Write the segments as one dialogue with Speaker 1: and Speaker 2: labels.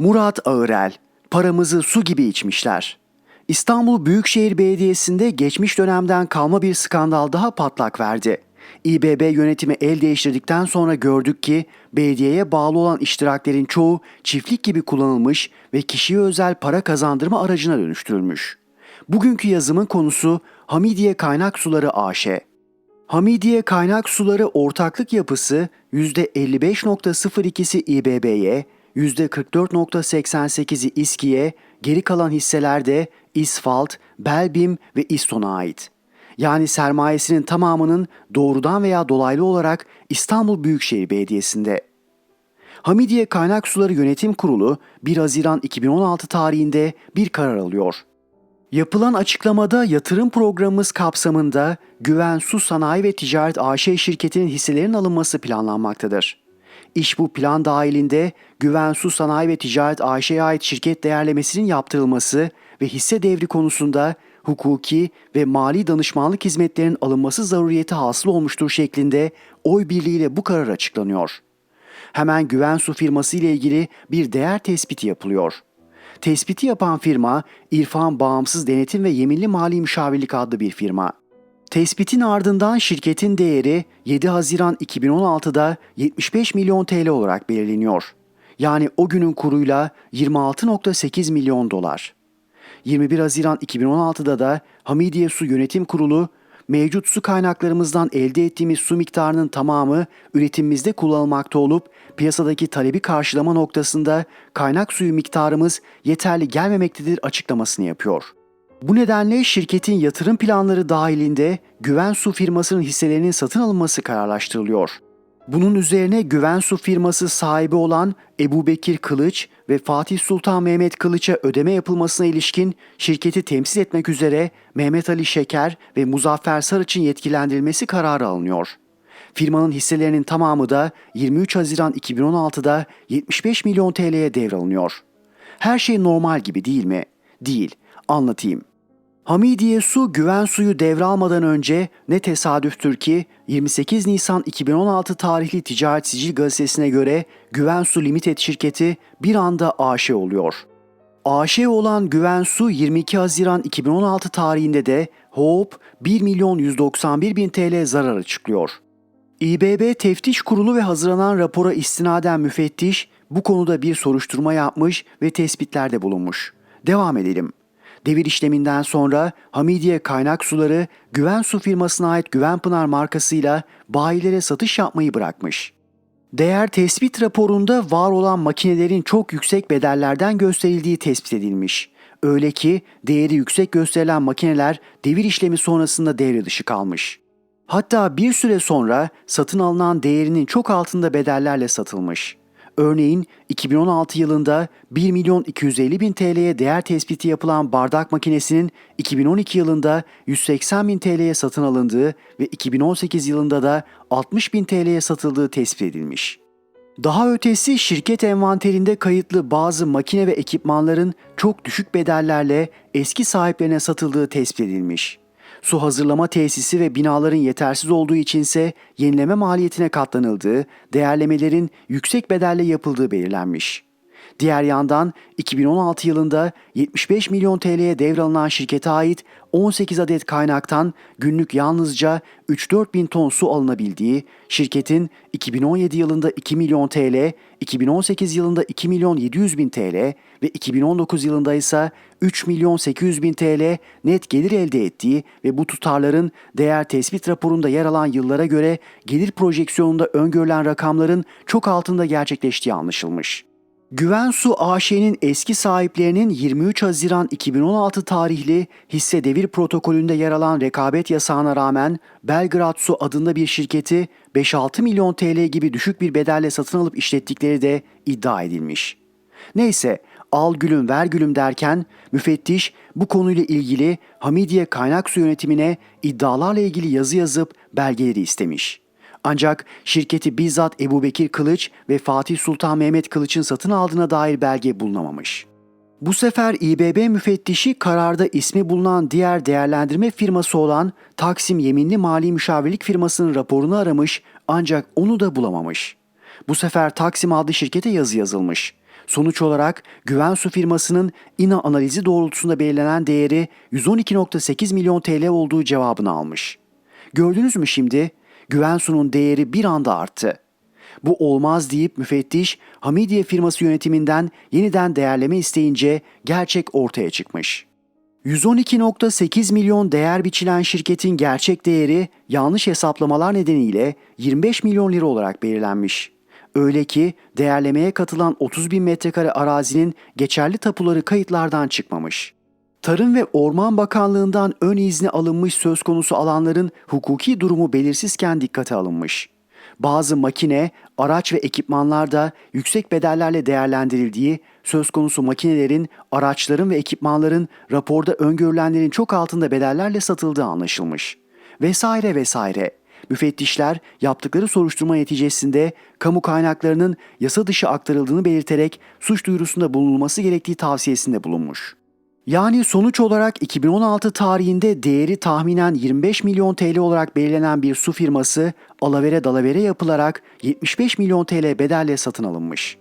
Speaker 1: Murat Ağırel, paramızı su gibi içmişler. İstanbul Büyükşehir Belediyesi'nde geçmiş dönemden kalma bir skandal daha patlak verdi. İBB yönetimi el değiştirdikten sonra gördük ki belediyeye bağlı olan iştiraklerin çoğu çiftlik gibi kullanılmış ve kişiye özel para kazandırma aracına dönüştürülmüş. Bugünkü yazımın konusu Hamidiye Kaynak Suları AŞ. Hamidiye Kaynak Suları ortaklık yapısı %55.02'si İBB'ye, %44.88'i İSKİ'ye, geri kalan hisseler de İsfalt, Belbim ve İston'a ait. Yani sermayesinin tamamının doğrudan veya dolaylı olarak İstanbul Büyükşehir Belediyesi'nde. Hamidiye Kaynak Suları Yönetim Kurulu 1 Haziran 2016 tarihinde bir karar alıyor. Yapılan açıklamada yatırım programımız kapsamında Güven Su Sanayi ve Ticaret AŞ şirketinin hisselerinin alınması planlanmaktadır. İş bu plan dahilinde Güven Su Sanayi ve Ticaret AŞ'ye ait şirket değerlemesinin yaptırılması ve hisse devri konusunda hukuki ve mali danışmanlık hizmetlerinin alınması zaruriyeti hasıl olmuştur şeklinde oy birliğiyle bu karar açıklanıyor. Hemen Güven Su firması ile ilgili bir değer tespiti yapılıyor. Tespiti yapan firma İrfan Bağımsız Denetim ve Yeminli Mali Müşavirlik adlı bir firma. Tespitin ardından şirketin değeri 7 Haziran 2016'da 75 milyon TL olarak belirleniyor. Yani o günün kuruyla 26.8 milyon dolar. 21 Haziran 2016'da da Hamidiye Su Yönetim Kurulu mevcut su kaynaklarımızdan elde ettiğimiz su miktarının tamamı üretimimizde kullanılmakta olup piyasadaki talebi karşılama noktasında kaynak suyu miktarımız yeterli gelmemektedir açıklamasını yapıyor. Bu nedenle şirketin yatırım planları dahilinde Güven Su firmasının hisselerinin satın alınması kararlaştırılıyor. Bunun üzerine Güven Su firması sahibi olan Ebu Bekir Kılıç ve Fatih Sultan Mehmet Kılıç'a ödeme yapılmasına ilişkin şirketi temsil etmek üzere Mehmet Ali Şeker ve Muzaffer Sarıç'ın yetkilendirilmesi kararı alınıyor. Firmanın hisselerinin tamamı da 23 Haziran 2016'da 75 milyon TL'ye devralınıyor. Her şey normal gibi değil mi? Değil. Anlatayım. Hamidiye Su güven suyu devralmadan önce ne tesadüftür ki 28 Nisan 2016 tarihli Ticaret Sicil Gazetesi'ne göre Güven Su Limited şirketi bir anda AŞ oluyor. AŞ olan Güven Su 22 Haziran 2016 tarihinde de Hope 1 milyon 191 bin TL zarar açıklıyor. İBB Teftiş Kurulu ve hazırlanan rapora istinaden müfettiş bu konuda bir soruşturma yapmış ve tespitlerde bulunmuş. Devam edelim. Devir işleminden sonra Hamidiye Kaynak Suları Güven Su firmasına ait Güvenpınar markasıyla bayilere satış yapmayı bırakmış. Değer tespit raporunda var olan makinelerin çok yüksek bedellerden gösterildiği tespit edilmiş. Öyle ki değeri yüksek gösterilen makineler devir işlemi sonrasında devre dışı kalmış. Hatta bir süre sonra satın alınan değerinin çok altında bedellerle satılmış. Örneğin 2016 yılında 1 milyon 250 bin TL'ye değer tespiti yapılan bardak makinesinin 2012 yılında 180 bin TL'ye satın alındığı ve 2018 yılında da 60 bin TL'ye satıldığı tespit edilmiş. Daha ötesi şirket envanterinde kayıtlı bazı makine ve ekipmanların çok düşük bedellerle eski sahiplerine satıldığı tespit edilmiş. Su hazırlama tesisi ve binaların yetersiz olduğu içinse yenileme maliyetine katlanıldığı, değerlemelerin yüksek bedelle yapıldığı belirlenmiş. Diğer yandan 2016 yılında 75 milyon TL'ye devralınan şirkete ait 18 adet kaynaktan günlük yalnızca 3-4 bin ton su alınabildiği, şirketin 2017 yılında 2 milyon TL, 2018 yılında 2 milyon 700 bin TL ve 2019 yılında ise 3 milyon 800 bin TL net gelir elde ettiği ve bu tutarların değer tespit raporunda yer alan yıllara göre gelir projeksiyonunda öngörülen rakamların çok altında gerçekleştiği anlaşılmış. Güven Su AŞ'nin eski sahiplerinin 23 Haziran 2016 tarihli hisse devir protokolünde yer alan rekabet yasağına rağmen Belgrad Su adında bir şirketi 5-6 milyon TL gibi düşük bir bedelle satın alıp işlettikleri de iddia edilmiş. Neyse al gülüm ver gülüm derken müfettiş bu konuyla ilgili Hamidiye Kaynak Su Yönetimine iddialarla ilgili yazı yazıp belgeleri istemiş. Ancak şirketi bizzat Ebu Bekir Kılıç ve Fatih Sultan Mehmet Kılıç'ın satın aldığına dair belge bulunamamış. Bu sefer İBB müfettişi kararda ismi bulunan diğer değerlendirme firması olan Taksim Yeminli Mali Müşavirlik firmasının raporunu aramış ancak onu da bulamamış. Bu sefer Taksim adlı şirkete yazı yazılmış. Sonuç olarak güven su firmasının İNA analizi doğrultusunda belirlenen değeri 112.8 milyon TL olduğu cevabını almış. Gördünüz mü şimdi? Güven su'nun değeri bir anda arttı. Bu olmaz deyip müfettiş Hamidiye firması yönetiminden yeniden değerleme isteyince gerçek ortaya çıkmış. 112.8 milyon değer biçilen şirketin gerçek değeri yanlış hesaplamalar nedeniyle 25 milyon lira olarak belirlenmiş. Öyle ki değerlemeye katılan 30 bin metrekare arazinin geçerli tapuları kayıtlardan çıkmamış. Tarım ve Orman Bakanlığı'ndan ön izni alınmış söz konusu alanların hukuki durumu belirsizken dikkate alınmış. Bazı makine, araç ve ekipmanlar da yüksek bedellerle değerlendirildiği, söz konusu makinelerin, araçların ve ekipmanların raporda öngörülenlerin çok altında bedellerle satıldığı anlaşılmış. Vesaire vesaire. Müfettişler yaptıkları soruşturma neticesinde kamu kaynaklarının yasa dışı aktarıldığını belirterek suç duyurusunda bulunulması gerektiği tavsiyesinde bulunmuş. Yani sonuç olarak 2016 tarihinde değeri tahminen 25 milyon TL olarak belirlenen bir su firması alavere dalavere yapılarak 75 milyon TL bedelle satın alınmış.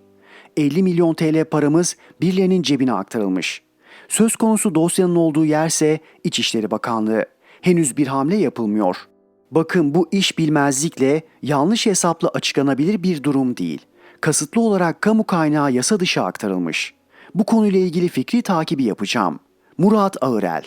Speaker 1: 50 milyon TL paramız birilerinin cebine aktarılmış. Söz konusu dosyanın olduğu yerse İçişleri Bakanlığı. Henüz bir hamle yapılmıyor. Bakın bu iş bilmezlikle yanlış hesapla açıklanabilir bir durum değil. Kasıtlı olarak kamu kaynağı yasa dışı aktarılmış. Bu konuyla ilgili fikri takibi yapacağım. Murat Ağırel